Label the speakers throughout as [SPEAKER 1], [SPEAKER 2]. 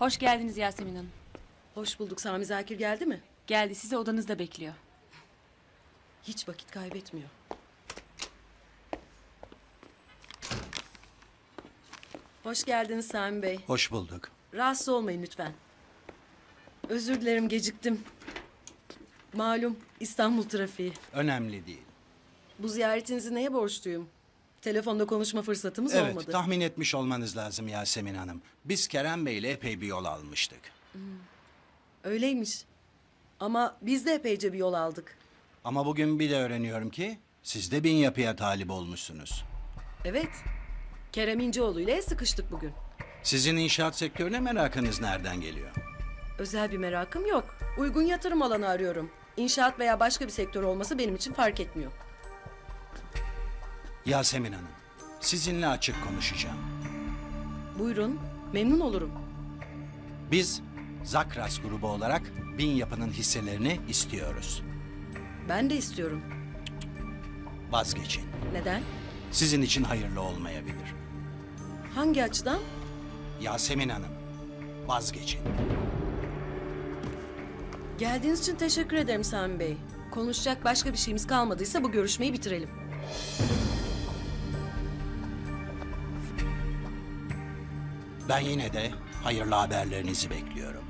[SPEAKER 1] Hoş geldiniz Yasemin Hanım.
[SPEAKER 2] Hoş bulduk. Sami Zakir geldi mi?
[SPEAKER 1] Geldi sizi odanızda bekliyor.
[SPEAKER 2] Hiç vakit kaybetmiyor. Hoş geldiniz Sami Bey.
[SPEAKER 3] Hoş bulduk.
[SPEAKER 2] Rahatsız olmayın lütfen. Özür dilerim geciktim. Malum İstanbul trafiği.
[SPEAKER 3] Önemli değil.
[SPEAKER 2] Bu ziyaretinizi neye borçluyum? Telefonda konuşma fırsatımız
[SPEAKER 3] evet,
[SPEAKER 2] olmadı.
[SPEAKER 3] tahmin etmiş olmanız lazım Yasemin Hanım. Biz Kerem Bey ile epey bir yol almıştık.
[SPEAKER 2] Öyleymiş. Ama biz de epeyce bir yol aldık.
[SPEAKER 3] Ama bugün bir de öğreniyorum ki siz de bin yapıya talip olmuşsunuz.
[SPEAKER 2] Evet. Kerem İnceoğlu ile sıkıştık bugün.
[SPEAKER 3] Sizin inşaat sektörüne merakınız nereden geliyor?
[SPEAKER 2] Özel bir merakım yok. Uygun yatırım alanı arıyorum. İnşaat veya başka bir sektör olması benim için fark etmiyor.
[SPEAKER 3] Yasemin Hanım, sizinle açık konuşacağım.
[SPEAKER 2] Buyurun, memnun olurum.
[SPEAKER 3] Biz Zakras grubu olarak bin yapının hisselerini istiyoruz.
[SPEAKER 2] Ben de istiyorum.
[SPEAKER 3] Vazgeçin.
[SPEAKER 2] Neden?
[SPEAKER 3] Sizin için hayırlı olmayabilir.
[SPEAKER 2] Hangi açıdan?
[SPEAKER 3] Yasemin Hanım, vazgeçin.
[SPEAKER 2] Geldiğiniz için teşekkür ederim Sami Bey. Konuşacak başka bir şeyimiz kalmadıysa bu görüşmeyi bitirelim.
[SPEAKER 3] Ben yine de hayırlı haberlerinizi bekliyorum.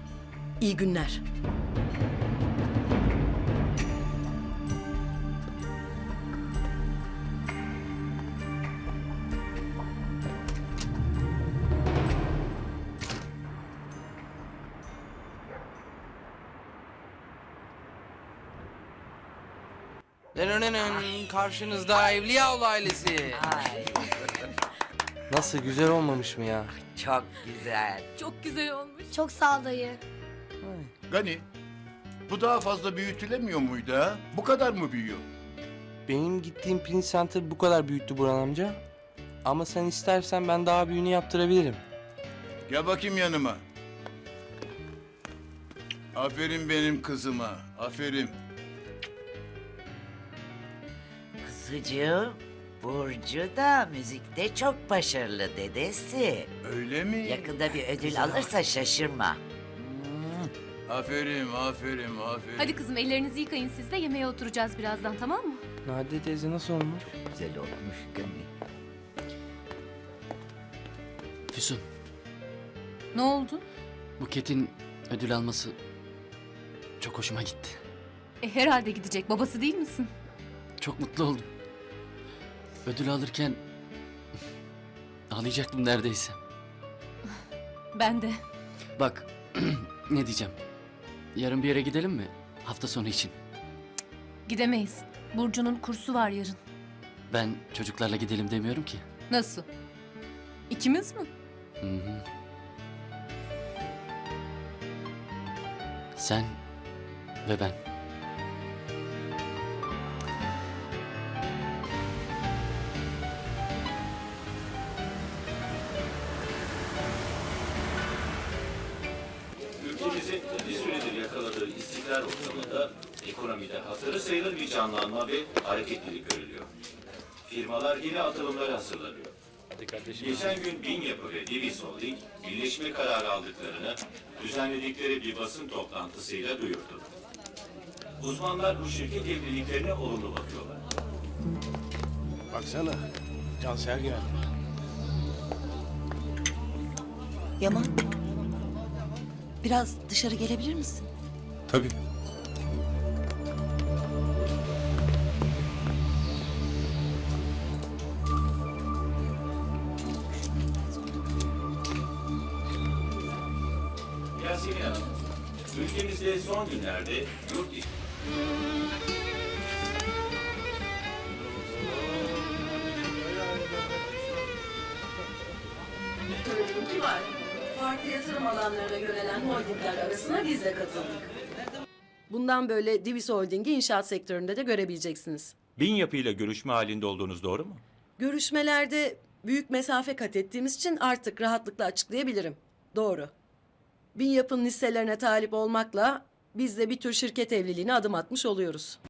[SPEAKER 2] İyi günler.
[SPEAKER 4] Karşınızda Evliyaoğlu ailesi. Nasıl güzel olmamış mı ya?
[SPEAKER 5] Çok güzel.
[SPEAKER 1] Çok güzel olmuş.
[SPEAKER 6] Çok sağ ol dayı.
[SPEAKER 7] Gani, bu daha fazla büyütülemiyor muydu ha? Bu kadar mı büyüyor?
[SPEAKER 4] Benim gittiğim Prince Center bu kadar büyüttü Burhan amca. Ama sen istersen ben daha büyüğünü yaptırabilirim.
[SPEAKER 7] Gel bakayım yanıma. Aferin benim kızıma, aferin.
[SPEAKER 5] Kızıcığım, Burcu da müzikte çok başarılı dedesi.
[SPEAKER 7] Öyle mi?
[SPEAKER 5] Yakında bir ödül alırsa şaşırma.
[SPEAKER 7] Aferin, aferin, aferin.
[SPEAKER 1] Hadi kızım ellerinizi yıkayın siz de yemeğe oturacağız birazdan tamam mı?
[SPEAKER 4] Nadide teyze nasıl olmuş?
[SPEAKER 5] Güzel olmuş Gani.
[SPEAKER 8] Füsun,
[SPEAKER 1] Ne oldu?
[SPEAKER 8] Buket'in ödül alması çok hoşuma gitti.
[SPEAKER 1] E herhalde gidecek babası değil misin?
[SPEAKER 8] Çok mutlu oldum. Ödül alırken ağlayacaktım neredeyse.
[SPEAKER 1] Ben de.
[SPEAKER 8] Bak, ne diyeceğim. Yarın bir yere gidelim mi? Hafta sonu için.
[SPEAKER 1] Gidemeyiz. Burcu'nun kursu var yarın.
[SPEAKER 8] Ben çocuklarla gidelim demiyorum ki.
[SPEAKER 1] Nasıl? İkimiz mi?
[SPEAKER 8] Hı hı. Sen ve ben.
[SPEAKER 9] Ülkemizin bir süredir yakaladığı istikrar ortamında ekonomide hatırı sayılır bir canlanma ve hareketlilik görülüyor. Firmalar yeni atılımlara hazırlanıyor. Geçen gün Bin Yapı ve Divis Holding birleşme kararı aldıklarını düzenledikleri bir basın toplantısıyla duyurdu. Uzmanlar bu şirket evliliklerine olumlu bakıyorlar.
[SPEAKER 10] Baksana, Canser geldi.
[SPEAKER 11] Yaman. Biraz dışarı gelebilir misin?
[SPEAKER 3] Tabii.
[SPEAKER 9] Yasemin Hanım, ülkemizde son günlerde yurt
[SPEAKER 2] alanlarına yönelen holdingler arasına biz de katıldık. Bundan böyle Divis Holding'i inşaat sektöründe de görebileceksiniz.
[SPEAKER 9] Bin yapıyla görüşme halinde olduğunuz doğru mu?
[SPEAKER 2] Görüşmelerde büyük mesafe kat ettiğimiz için artık rahatlıkla açıklayabilirim. Doğru. Bin yapının hisselerine talip olmakla biz de bir tür şirket evliliğine adım atmış oluyoruz.